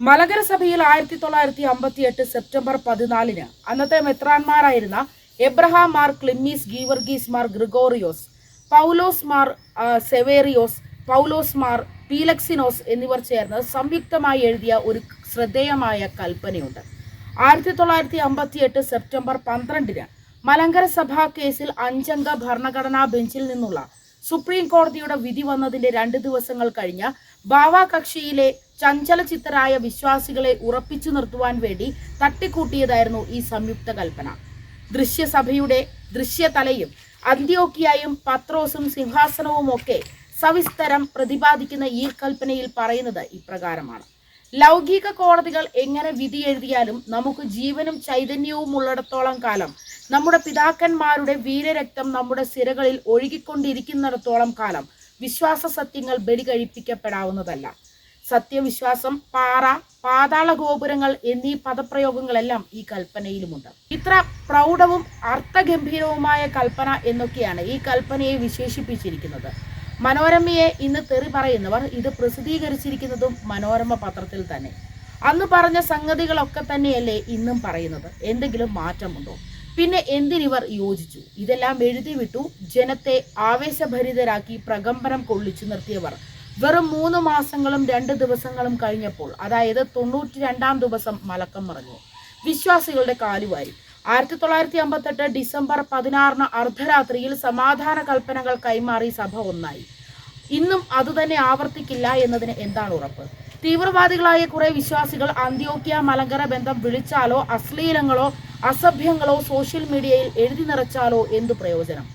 മലങ്കര സഭയിൽ ആയിരത്തി തൊള്ളായിരത്തി അമ്പത്തി എട്ട് സെപ്റ്റംബർ പതിനാലിന് അന്നത്തെ മെത്രാൻമാരായിരുന്ന എബ്രഹാം മാർ ക്ലിമ്മീസ് ഗീവർഗീസ് മാർ ഗ്രിഗോറിയോസ് പൗലോസ് മാർ സെവേറിയോസ് പൗലോസ് മാർ പീലക്സിനോസ് എന്നിവർ ചേർന്ന് സംയുക്തമായി എഴുതിയ ഒരു ശ്രദ്ധേയമായ കൽപ്പനയുണ്ട്. ആയിരത്തി തൊള്ളായിരത്തി അമ്പത്തി എട്ട് സെപ്റ്റംബർ പന്ത്രണ്ടിന് മലങ്കര സഭാ കേസിൽ അഞ്ചംഗ ഭരണഘടനാ ബെഞ്ചിൽ നിന്നുള്ള സുപ്രീം കോടതിയുടെ വിധി വന്നതിന്റെ രണ്ട് ദിവസങ്ങൾ കഴിഞ്ഞ ബാവ കക്ഷിയിലെ ചഞ്ചലചിത്തരായ വിശ്വാസികളെ ഉറപ്പിച്ചു നിർത്തുവാൻ വേണ്ടി തട്ടിക്കൂട്ടിയതായിരുന്നു ഈ സംയുക്ത കൽപ്പന. ദൃശ്യസഭയുടെ ദൃശ്യതലയും അന്ത്യോക്കിയായും പത്രോസും സിംഹാസനവും ഒക്കെ സവിസ്തരം പ്രതിപാദിക്കുന്ന ഈ കൽപ്പനയിൽ പറയുന്നത് ഇപ്രകാരമാണ്. ലൗകിക കോടതികൾ എങ്ങനെ വിധി എഴുതിയാലും നമുക്ക് ജീവനും ചൈതന്യവും ഉള്ളിടത്തോളം കാലം നമ്മുടെ പിതാക്കന്മാരുടെ വീരരക്തം നമ്മുടെ സിരകളിൽ ഒഴുകിക്കൊണ്ടിരിക്കുന്നിടത്തോളം കാലം വിശ്വാസ സത്യങ്ങൾ ബലികഴിപ്പിക്കപ്പെടാവുന്നതല്ല. സത്യവിശ്വാസം പാറ പാതാള ഗോപുരങ്ങൾ എന്നീ പദപ്രയോഗങ്ങളെല്ലാം ഈ കൽപ്പനയിലുമുണ്ട്. ഇത്ര പ്രൗഢവും അർത്ഥഗംഭീരവുമായ കൽപ്പന എന്നൊക്കെയാണ് ഈ കൽപ്പനയെ വിശേഷിപ്പിച്ചിരിക്കുന്നത്. മനോരമയെ ഇന്ന് തെറി പറയുന്നവർ ഇത് പ്രസിദ്ധീകരിച്ചിരിക്കുന്നതും മനോരമ പത്രത്തിൽ തന്നെ. അന്ന് പറഞ്ഞ സംഗതികളൊക്കെ തന്നെയല്ലേ ഇന്നും പറയുന്നത്? എന്തെങ്കിലും മാറ്റമുണ്ടോ? പിന്നെ എന്തിനിവർ യോജിച്ചു? ഇതെല്ലാം എഴുതി വിട്ടു ജനത്തെ ആവേശഭരിതരാക്കി പ്രകമ്പനം കൊള്ളിച്ചു നിർത്തിയവർ വെറും മൂന്ന് മാസങ്ങളും രണ്ട് ദിവസങ്ങളും കഴിഞ്ഞപ്പോൾ അതായത് തൊണ്ണൂറ്റി രണ്ടാം ദിവസം മലക്കം മറഞ്ഞു. വിശ്വാസികളുടെ കാലുവാരി ആയിരത്തി തൊള്ളായിരത്തി അമ്പത്തെട്ട് ഡിസംബർ പതിനാറിന് അർദ്ധരാത്രിയിൽ സമാധാന കൽപ്പനകൾ കൈമാറി സഭ ഒന്നായി. ഇന്നും അതുതന്നെ ആവർത്തിക്കില്ല എന്നതിന് എന്താണ് ഉറപ്പ്? തീവ്രവാദികളായ കുറെ വിശ്വാസികൾ അന്ത്യോക്യ മലങ്കര ബന്ധം വിളിച്ചാലോ അശ്ലീലങ്ങളോ അസഭ്യങ്ങളോ സോഷ്യൽ മീഡിയയിൽ എഴുതി നിറച്ചാലോ എന്തു പ്രയോജനം?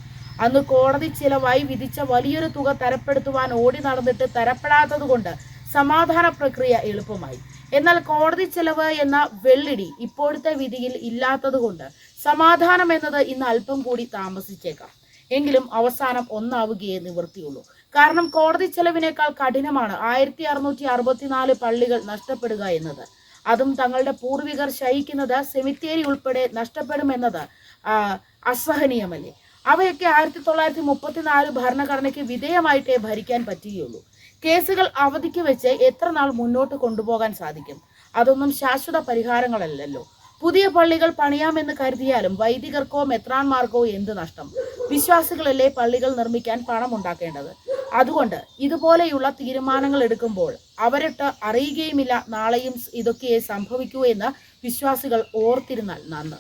അന്ന് കോടതി ചിലവായി വിധിച്ച വലിയൊരു തുക തരപ്പെടുത്തുവാൻ ഓടി നടന്നിട്ട് തരപ്പെടാത്തതുകൊണ്ട് സമാധാന പ്രക്രിയ എളുപ്പമായി. എന്നാൽ കോടതി ചെലവ് എന്ന വെള്ളിടി ഇപ്പോഴത്തെ വിധിയിൽ ഇല്ലാത്തതുകൊണ്ട് സമാധാനം എന്നത് ഇന്ന് അല്പം കൂടി താമസിച്ചേക്കാം. എങ്കിലും അവസാനം ഒന്നാവുകയേ നിവൃത്തിയുള്ളൂ. കാരണം കോടതി ചെലവിനേക്കാൾ കഠിനമാണ് ആയിരത്തി അറുന്നൂറ്റി അറുപത്തിനാല് പള്ളികൾ നഷ്ടപ്പെടുക എന്നത്. അതും തങ്ങളുടെ പൂർവികർ ശയിക്കുന്നത് സെമിത്തേരി ഉൾപ്പെടെ നഷ്ടപ്പെടുമെന്നത് അസഹനീയമല്ലേ? അവയൊക്കെ ആയിരത്തി തൊള്ളായിരത്തി മുപ്പത്തിനാല് ഭരണഘടനയ്ക്ക് വിധേയമായിട്ടേ ഭരിക്കാൻ പറ്റുകയുള്ളൂ. കേസുകൾ അവധിക്ക് വെച്ച് എത്ര നാൾ മുന്നോട്ട് കൊണ്ടുപോകാൻ സാധിക്കും? അതൊന്നും ശാശ്വത പരിഹാരങ്ങളല്ലല്ലോ. പുതിയ പള്ളികൾ പണിയാമെന്ന് കരുതിയാലും വൈദികർക്കോ മെത്രാൻമാർക്കോ എന്ത് നഷ്ടം? വിശ്വാസികളല്ലേ പള്ളികൾ നിർമ്മിക്കാൻ പണം ഉണ്ടാക്കേണ്ടത് അതുകൊണ്ട് ഇതുപോലെയുള്ള തീരുമാനങ്ങൾ എടുക്കുമ്പോൾ അവരിട്ട് അറിയുകയുമില്ല നാളെയും ഇതൊക്കെയേ സംഭവിക്കൂ എന്ന് വിശ്വാസികൾ ഓർത്തിരുന്നാൽ നന്ന്.